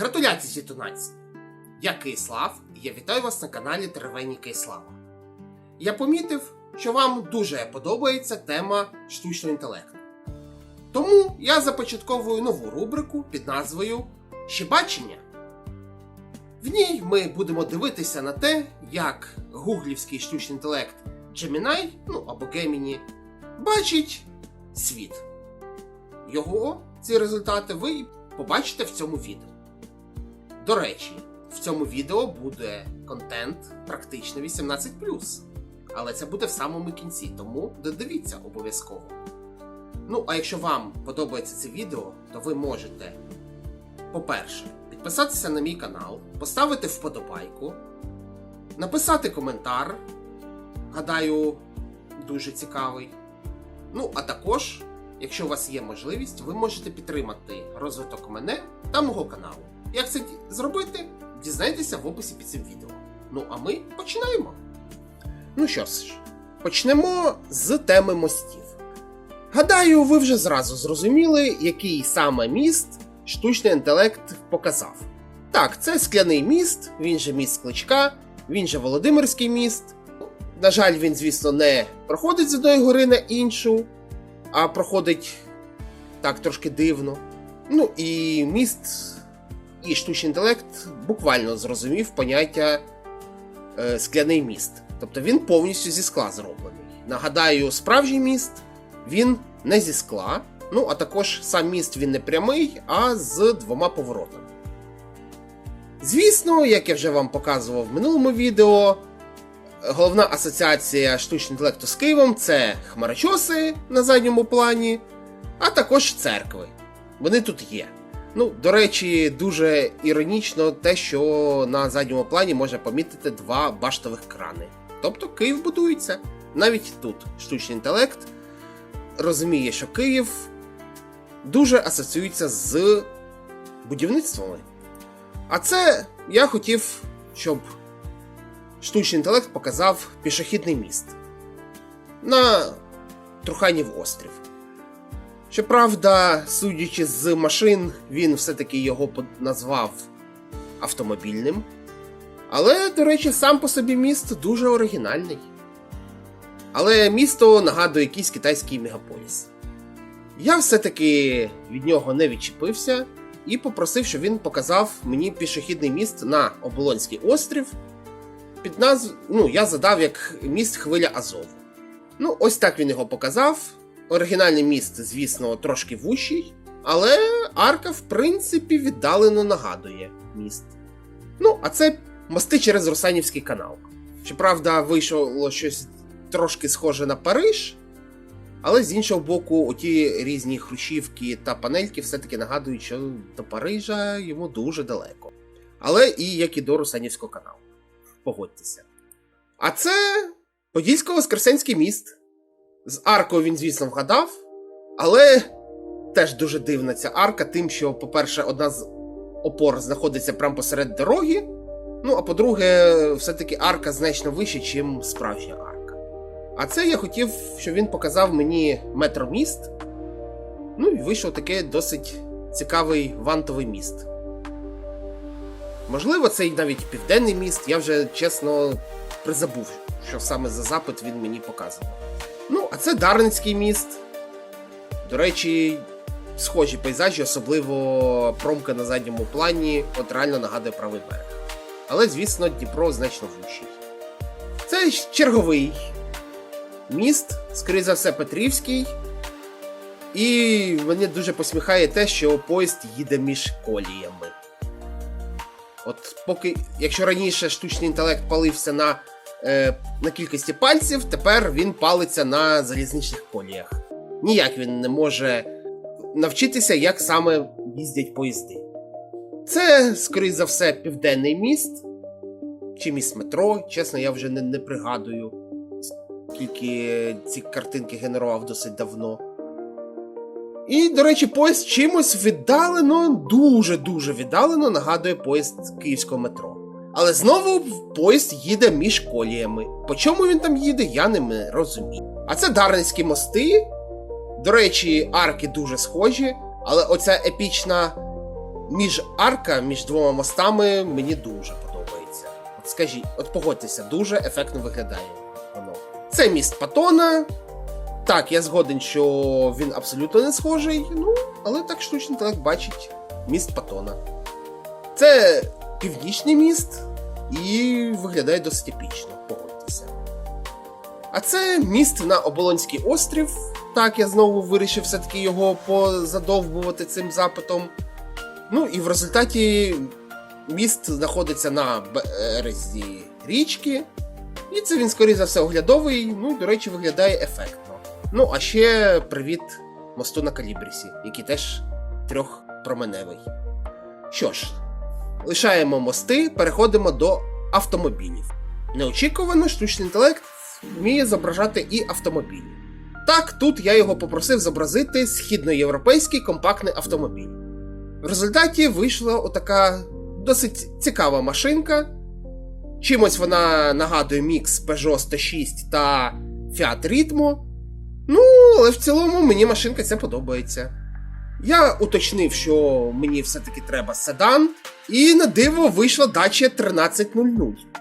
Гратуляції світонації! Я Киїслав і я вітаю вас на каналі Теревені Киїслава. Я помітив, що вам дуже подобається тема штучного інтелекту. Тому я започатковую нову рубрику під назвою Щебачення. В ній ми будемо дивитися на те, як гуглівський штучний інтелект Gemini, ну або Gemini, бачить світ. Його, ці результати, ви побачите в цьому відео. До речі, в цьому відео буде контент практично 18. Але це буде в самому кінці, тому додивіться обов'язково. Ну, а якщо вам подобається це відео, то ви можете, по-перше, підписатися на мій канал, поставити вподобайку, написати коментар. Гадаю, дуже цікавий. Ну, а також, якщо у вас є можливість, ви можете підтримати розвиток мене та мого каналу. Як це зробити, дізнайтеся в описі під цим відео. Ну а ми починаємо. Ну що ж, почнемо з теми мостів. Гадаю, ви вже зразу зрозуміли, який саме міст штучний інтелект показав. Так, це скляний міст, він же міст Кличка, він же Володимирський міст. На жаль, він, звісно, не проходить з одної гори на іншу, а проходить так трошки дивно. Ну і міст і штучний інтелект буквально зрозумів поняття е, скляний міст. Тобто він повністю зі скла зроблений. Нагадаю, справжній міст він не зі скла. Ну, а також сам міст він не прямий, а з двома поворотами. Звісно, як я вже вам показував в минулому відео, головна асоціація штучного інтелекту з Києвом це хмарочоси на задньому плані, а також церкви. Вони тут є. Ну, до речі, дуже іронічно те, що на задньому плані можна помітити два баштових крани. Тобто Київ будується. Навіть тут штучний інтелект розуміє, що Київ дуже асоціюється з будівництвами. А це я хотів, щоб штучний інтелект показав пішохідний міст на Труханів острів. Щоправда, судячи з машин, він все-таки його назвав автомобільним. Але, до речі, сам по собі міст дуже оригінальний. Але місто нагадує якийсь китайський мегаполіс. Я все-таки від нього не відчепився і попросив, щоб він показав мені пішохідний міст на Оболонський острів. Під назв... Ну, я задав як міст Хвиля Азову. Ну, ось так він його показав. Оригінальний міст, звісно, трошки вущий, але арка, в принципі, віддалено нагадує міст. Ну, а це мости через Русанівський канал. Щоправда, вийшло щось трошки схоже на Париж, але з іншого боку, оті різні хрущівки та панельки все-таки нагадують, що до Парижа йому дуже далеко. Але і як і до Русанівського каналу. Погодьтеся. А це Подільсько-Воскресенський міст. З аркою він, звісно, вгадав, але теж дуже дивна ця арка, тим, що, по-перше, одна з опор знаходиться прямо посеред дороги. Ну, а по-друге, все-таки арка значно вища, ніж справжня арка. А це я хотів, щоб він показав мені метроміст. Ну і вийшов таке досить цікавий вантовий міст. Можливо, це й навіть південний міст, я вже чесно призабув, що саме за запит він мені показував. Ну, а це Дарницький міст. До речі, схожі пейзажі, особливо промка на задньому плані, от реально нагадує правий берег. Але, звісно, Дніпро значно вущий. Це черговий міст, скоріше за все, Петрівський. І мене дуже посміхає те, що поїзд їде між коліями. От поки, якщо раніше штучний інтелект палився на, е, на кількості пальців, тепер він палиться на залізничних коліях. Ніяк він не може навчитися, як саме їздять поїзди. Це, скоріш за все, південний міст чи міст метро. Чесно, я вже не, не пригадую, скільки ці картинки генерував досить давно. І, до речі, поїзд чимось віддалено, дуже-дуже віддалено нагадує поїзд київського метро. Але знову поїзд їде між коліями. По чому він там їде, я не розумію. А це Дарницькі мости. До речі, арки дуже схожі, але оця епічна між арка, між двома мостами мені дуже подобається. От скажіть, от погодьтеся, дуже ефектно виглядає воно. Це міст Патона. Так, я згоден, що він абсолютно не схожий, ну, але так штучний інтелект бачить міст Патона. Це північний міст і виглядає досить епічно, погодьтеся. А це міст на Оболонський острів. Так, я знову вирішив все-таки його позадовбувати цим запитом. Ну і в результаті міст знаходиться на березі річки. І це він, скоріше за все, оглядовий, ну до речі, виглядає ефектно. Ну, а ще привіт мосту на Калібрісі, який теж трьохпроменевий. Що ж, лишаємо мости, переходимо до автомобілів. Неочікувано штучний інтелект вміє зображати і автомобілі. Так, тут я його попросив зобразити східноєвропейський компактний автомобіль. В результаті вийшла отака досить цікава машинка. Чимось вона нагадує мікс Peugeot 106 та Fiat Ritmo. Ну, але в цілому мені машинка ця подобається. Я уточнив, що мені все-таки треба седан, і на диво вийшла дача 1300.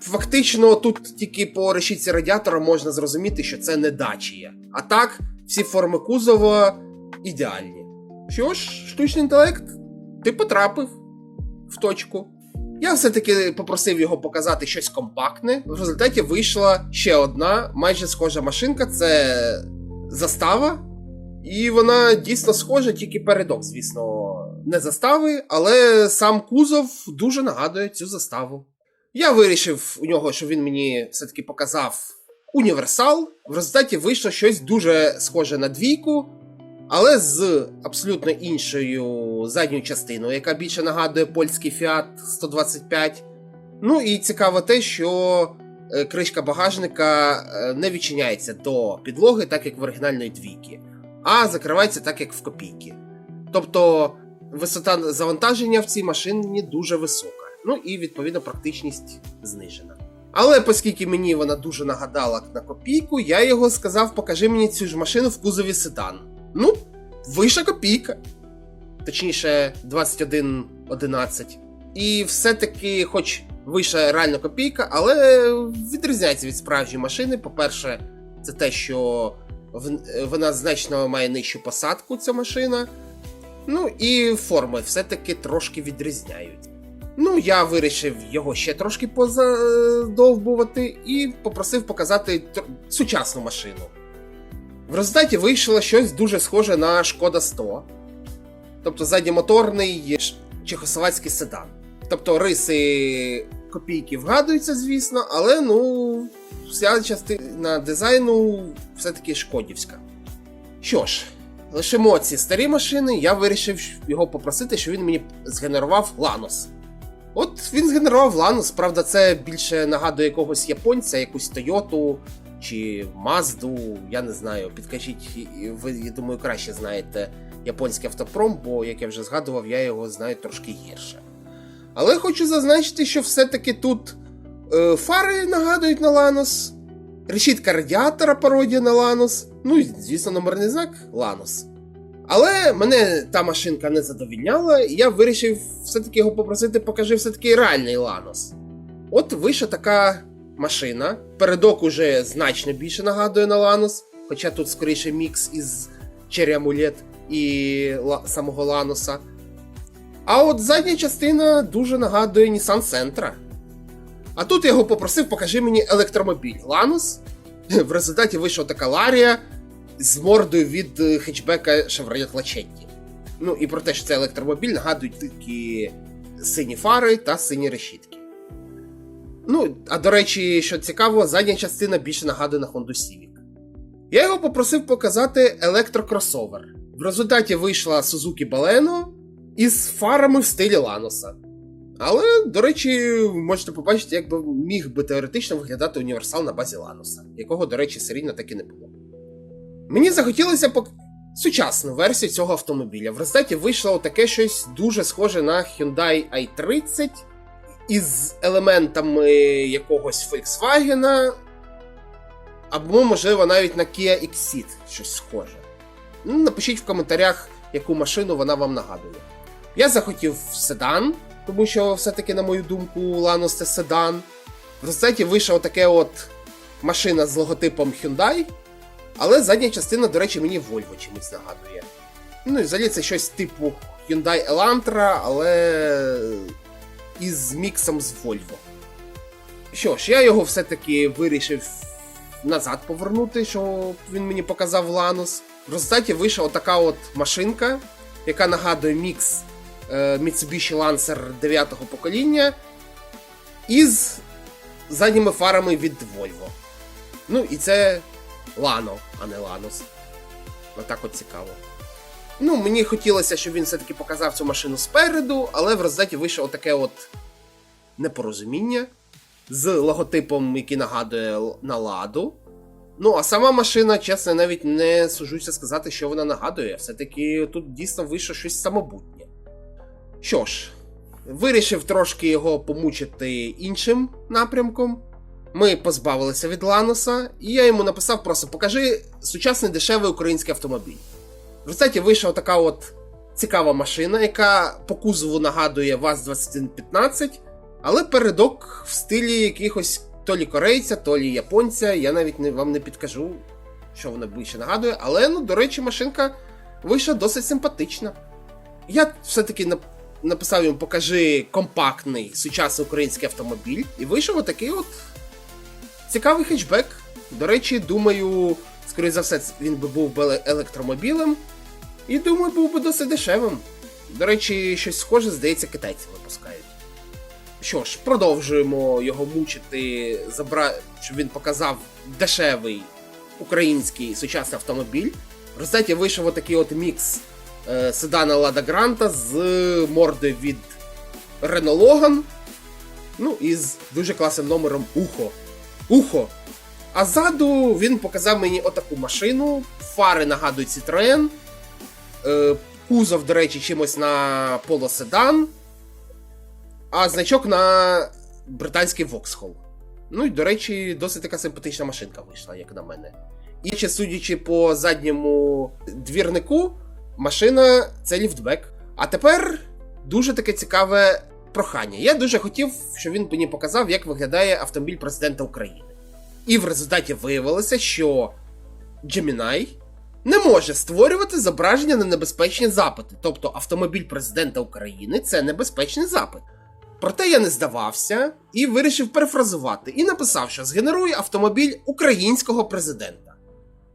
Фактично, тут тільки по решітці радіатора можна зрозуміти, що це не дачія. А так, всі форми кузова ідеальні. Що ж, штучний інтелект, ти потрапив в точку. Я все-таки попросив його показати щось компактне. В результаті вийшла ще одна майже схожа машинка це застава. І вона дійсно схожа, тільки передок, звісно, не застави, але сам кузов дуже нагадує цю заставу. Я вирішив у нього, що він мені все-таки показав універсал. В результаті вийшло щось дуже схоже на двійку, але з абсолютно іншою задньою частиною, яка більше нагадує польський Fiat 125. Ну і цікаво те, що е, кришка багажника е, не відчиняється до підлоги, так як в оригінальної двійки, а закривається так, як в копійки. Тобто висота завантаження в цій машині дуже висока. Ну і відповідно практичність знижена. Але оскільки мені вона дуже нагадала на копійку, я його сказав: покажи мені цю ж машину в кузові седан. Ну, вийшла копійка. Точніше, 21.11. І все-таки, хоч вийшла реально копійка, але відрізняється від справжньої машини. По-перше, це те, що вона значно має нижчу посадку, ця машина. Ну і форми все-таки трошки відрізняють. Ну, я вирішив його ще трошки позадовбувати і попросив показати сучасну машину. В результаті вийшло щось дуже схоже на Шкода 100, тобто задньомоторний ш- чехословацький седан. Тобто риси копійки вгадуються, звісно, але ну, вся частина дизайну все-таки шкодівська. Що ж, лишимо ці старі машини, я вирішив його попросити, щоб він мені згенерував Ланос. От він згенерував Ланос, правда, це більше нагадує якогось японця, якусь Тойоту чи Мазду, я не знаю. Підкажіть, ви, я думаю, краще знаєте японський автопром, бо, як я вже згадував, я його знаю трошки гірше. Але хочу зазначити, що все-таки тут е, фари нагадують на Ланос, решітка радіатора пародія на Ланос, ну і, звісно, номерний знак Ланос. Але мене та машинка не задовільняла, і я вирішив все-таки його попросити, покажи все-таки реальний Ланос. От вийшла така машина. Передок уже значно більше нагадує на Ланос, хоча тут скоріше мікс із Amulet і самого Ланоса. А от задня частина дуже нагадує Nissan Sentra. А тут я його попросив, покажи мені електромобіль Ланос. В результаті вийшла така Ларія з мордою від е, хетчбека Chevrolet Lachetti. Ну і про те, що це електромобіль, нагадують тільки сині фари та сині решітки. Ну, а до речі, що цікаво, задня частина більше нагадує на Honda Civic. Я його попросив показати електрокросовер. В результаті вийшла Suzuki Baleno із фарами в стилі Ланоса. Але, до речі, можете побачити, як би міг би теоретично виглядати універсал на базі Ланоса, якого, до речі, серійно так і не було. Мені захотілося пок... сучасну версію цього автомобіля. В результаті вийшло таке щось дуже схоже на Hyundai i30 із елементами якогось Volkswagen, або, можливо, навіть на Kia Exceed щось схоже. Напишіть в коментарях, яку машину вона вам нагадує. Я захотів седан, тому що все-таки, на мою думку, Ланос це седан. В результаті вийшла таке от машина з логотипом Hyundai, але задня частина, до речі, мені Volvo чимось нагадує. Ну і взагалі це щось типу Hyundai Elantra, але із міксом з Volvo. Що ж, я його все-таки вирішив назад повернути, що він мені показав Ланус. В результаті вийшла отака от машинка, яка нагадує мікс Mitsubishi Lancer 9-го покоління із задніми фарами від Volvo. Ну і це Lano, а не Lanus. Отак от цікаво. Ну, мені хотілося, щоб він все-таки показав цю машину спереду, але в результаті вийшло таке от непорозуміння з логотипом, який нагадує на ладу. Ну, а сама машина, чесно, навіть не сужуся сказати, що вона нагадує. Все-таки тут дійсно вийшло щось самобутнє. Що ж, вирішив трошки його помучити іншим напрямком. Ми позбавилися від Ланоса, і я йому написав просто: покажи сучасний дешевий український автомобіль. В результаті вийшла така от цікава машина, яка по кузову нагадує ВАЗ-2115, але передок в стилі якихось то лі корейця, то лі японця. Я навіть не, вам не підкажу, що вона більше нагадує. Але, ну, до речі, машинка вийшла досить симпатична. Я все-таки написав йому: покажи компактний сучасний український автомобіль, і вийшов отакий от цікавий хетчбек. До речі, думаю, скоріше за все, він би був електромобілем. І думаю, був би досить дешевим. До речі, щось схоже, здається, китайці випускають. Що ж, продовжуємо його мучити, забра... щоб він показав дешевий український сучасний автомобіль. В результаті вийшов отакий от мікс седана Лада Гранта з мордою від Logan. Ну і з дуже класним номером Ухо. Ухо! А ззаду він показав мені отаку машину. Фари нагадують Citroën. Е, кузов, до речі, чимось на Sedan, а значок на британський Vauxhall. Ну і, до речі, досить така симпатична машинка вийшла, як на мене. І ще судячи по задньому двірнику, машина це ліфтбек. А тепер дуже таке цікаве прохання. Я дуже хотів, щоб він мені показав, як виглядає автомобіль президента України. І в результаті виявилося, що Gemini не може створювати зображення на небезпечні запити. Тобто автомобіль президента України це небезпечний запит. Проте я не здавався і вирішив перефразувати і написав, що згенерує автомобіль українського президента.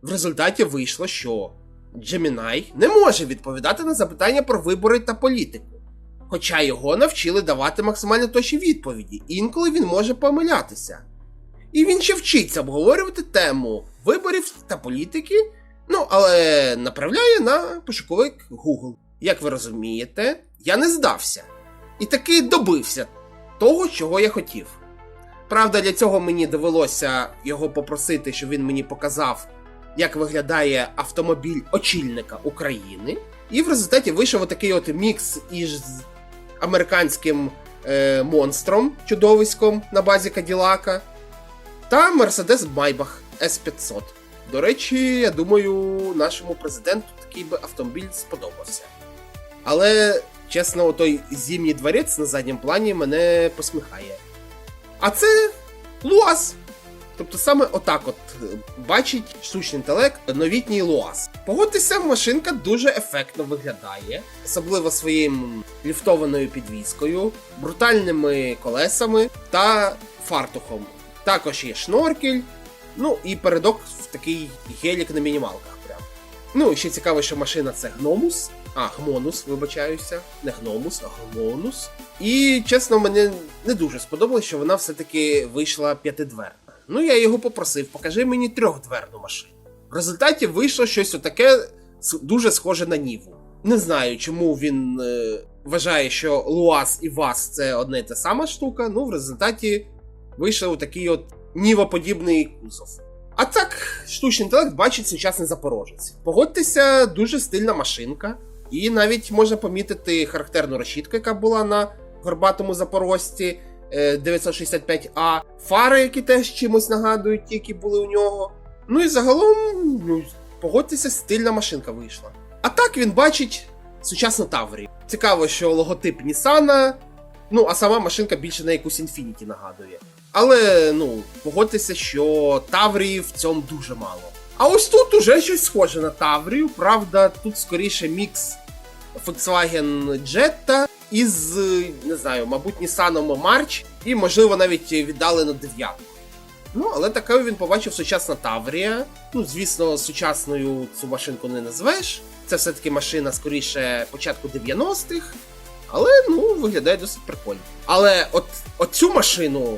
В результаті вийшло, що Gemini не може відповідати на запитання про вибори та політику. Хоча його навчили давати максимально точні відповіді, інколи він може помилятися. І він ще вчиться обговорювати тему виборів та політики, ну але направляє на пошуковик Google. Як ви розумієте, я не здався і таки добився того, чого я хотів. Правда, для цього мені довелося його попросити, щоб він мені показав, як виглядає автомобіль очільника України. І в результаті вийшов отакий от мікс із американським е, монстром, чудовиськом на базі Каділака та Mercedes Maybach S500. До речі, я думаю, нашому президенту такий би автомобіль сподобався. Але, чесно, той зимній дворець на задньому плані мене посміхає. А це Луаз. Тобто саме отак от е, бачить штучний інтелект новітній Луаз. Погодьтеся, машинка дуже ефектно виглядає, особливо своїм ліфтованою підвіскою, брутальними колесами та фартухом. Також є шноркель, ну і передок в такий гелік на мінімалках. Прям. Ну, ще цікаво, що машина це гномус. А, гмонус, вибачаюся. Не гномус, а гмонус. І чесно, мені не дуже сподобалось, що вона все-таки вийшла п'ятидверна. Ну, я його попросив, покажи мені трьохдверну машину. В результаті вийшло щось отаке дуже схоже на Ніву. Не знаю, чому він е, вважає, що Луаз і ВАЗ це одна і та сама штука. Ну, в результаті вийшов такий от нівоподібний кузов. А так, штучний інтелект бачить сучасний запорожець. Погодьтеся, дуже стильна машинка. І навіть можна помітити характерну решітку, яка була на горбатому запорожці 965А, фари, які теж чимось нагадують, які були у нього. Ну і загалом, ну, погодьтеся, стильна машинка вийшла. А так він бачить сучасну Таврію. Цікаво, що логотип Нісана, ну а сама машинка більше на якусь Infiniti нагадує. Але ну, погодьтеся, що Таврії в цьому дуже мало. А ось тут уже щось схоже на Таврію. Правда, тут скоріше мікс Volkswagen Jetta із, е, не знаю, мабуть, Nissan March і, можливо, навіть віддалено дев'ятку. Ну, але такою він побачив сучасна Таврія. Ну, звісно, сучасною цю машинку не назвеш. Це все-таки машина скоріше початку 90-х. Але ну, виглядає досить прикольно. Але от, цю машину,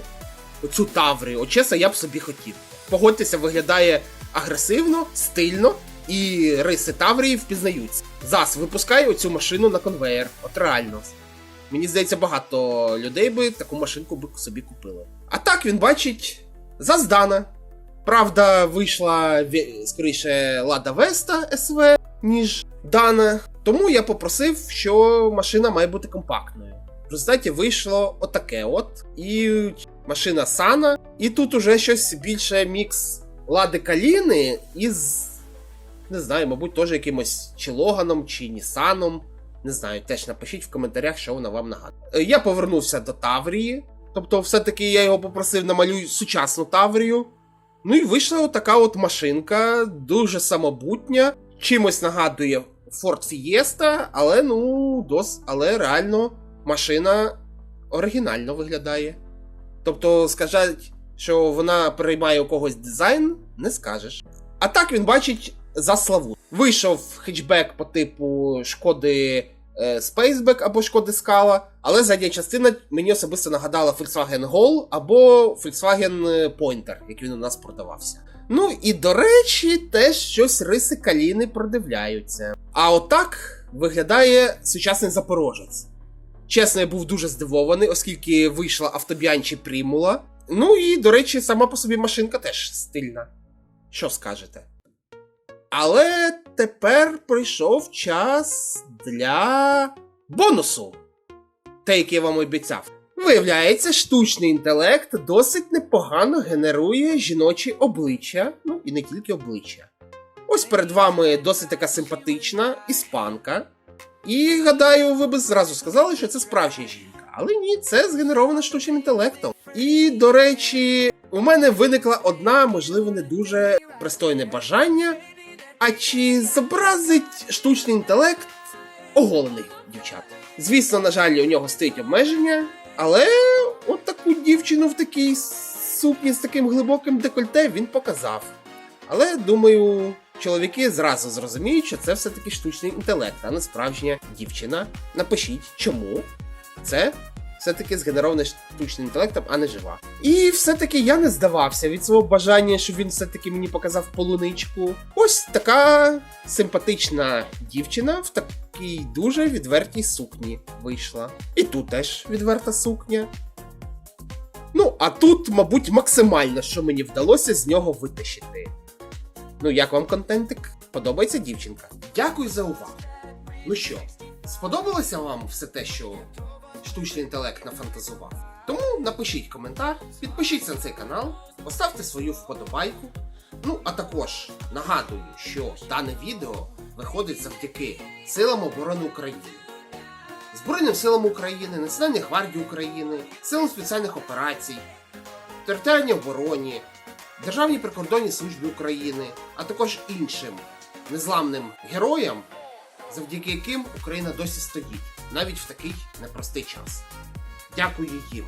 оцю Таврію, от чесно, я б собі хотів. Погодьтеся, виглядає агресивно, стильно, і риси Таврії впізнаються. ЗАЗ випускає оцю машину на конвеєр. От реально. Мені здається, багато людей би таку машинку би собі купили. А так він бачить Заздана. Правда, вийшла скоріше Лада Веста СВ, ніж Дана. Тому я попросив, що машина має бути компактною. В результаті вийшло отаке от. І машина Сана. І тут уже щось більше мікс Лади Каліни із. Не знаю, мабуть, теж якимось чи Логаном, чи Нісаном. Не знаю, теж напишіть в коментарях, що вона вам нагадує. Е, Я повернувся до Таврії. Тобто, все-таки я його попросив намалюй сучасну Таврію. Ну і вийшла така от машинка, дуже самобутня. Чимось нагадує Ford Fiesta, але ну, дос, але реально машина оригінально виглядає. Тобто, сказати, що вона переймає у когось дизайн, не скажеш. А так він бачить за славу. Вийшов хетчбек по типу шкоди Spaceback або шкоди Scala, але задня частина мені особисто нагадала Volkswagen Gol або Volkswagen Pointer, який він у нас продавався. Ну і до речі, теж щось риси каліни продивляються. А отак виглядає сучасний запорожець. Чесно, я був дуже здивований, оскільки вийшла автобіанчі Примула. Ну і, до речі, сама по собі машинка теж стильна. Що скажете? Але тепер прийшов час для бонусу. Те, який я вам обіцяв. Виявляється, штучний інтелект досить непогано генерує жіночі обличчя, ну і не тільки обличчя. Ось перед вами досить така симпатична іспанка. І гадаю, ви б зразу сказали, що це справжня жінка. Але ні, це згенеровано штучним інтелектом. І, до речі, у мене виникла одна, можливо, не дуже пристойне бажання. А чи зобразить штучний інтелект оголених дівчат? Звісно, на жаль, у нього стоїть обмеження, але от таку дівчину в такій сукні з таким глибоким декольте він показав. Але думаю, чоловіки зразу зрозуміють, що це все-таки штучний інтелект, а не справжня дівчина. Напишіть, чому це все-таки згенероване штучним інтелектом, а не жива. І все-таки я не здавався від свого бажання, щоб він все-таки мені показав полуничку. Ось така симпатична дівчина в такій дуже відвертій сукні вийшла. І тут теж відверта сукня. Ну, а тут, мабуть, максимально, що мені вдалося з нього витащити. Ну, як вам контентик? Подобається дівчинка? Дякую за увагу. Ну що, сподобалося вам все те, що штучний інтелект нафантазував? Тому напишіть коментар, підпишіться на цей канал, поставте свою вподобайку. Ну, а також нагадую, що дане відео виходить завдяки Силам оборони України. Збройним силам України, Національній гвардії України, силам спеціальних операцій, територіальній обороні, Державній прикордонній службі України, а також іншим незламним героям, завдяки яким Україна досі стоїть, навіть в такий непростий час. Дякую їм.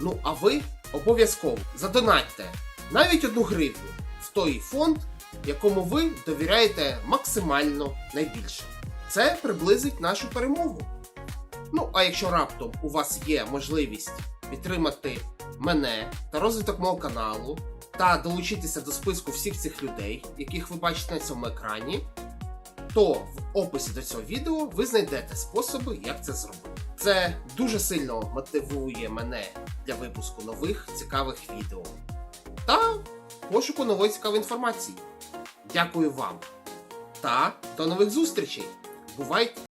Ну а ви обов'язково задонатьте навіть одну гривню в той фонд, якому ви довіряєте максимально найбільше. Це приблизить нашу перемогу. Ну, а якщо раптом у вас є можливість підтримати мене та розвиток мого каналу, та долучитися до списку всіх цих людей, яких ви бачите на цьому екрані, то в описі до цього відео ви знайдете способи, як це зробити. Це дуже сильно мотивує мене для випуску нових цікавих відео та пошуку нової цікавої інформації. Дякую вам та до нових зустрічей! Бувайте!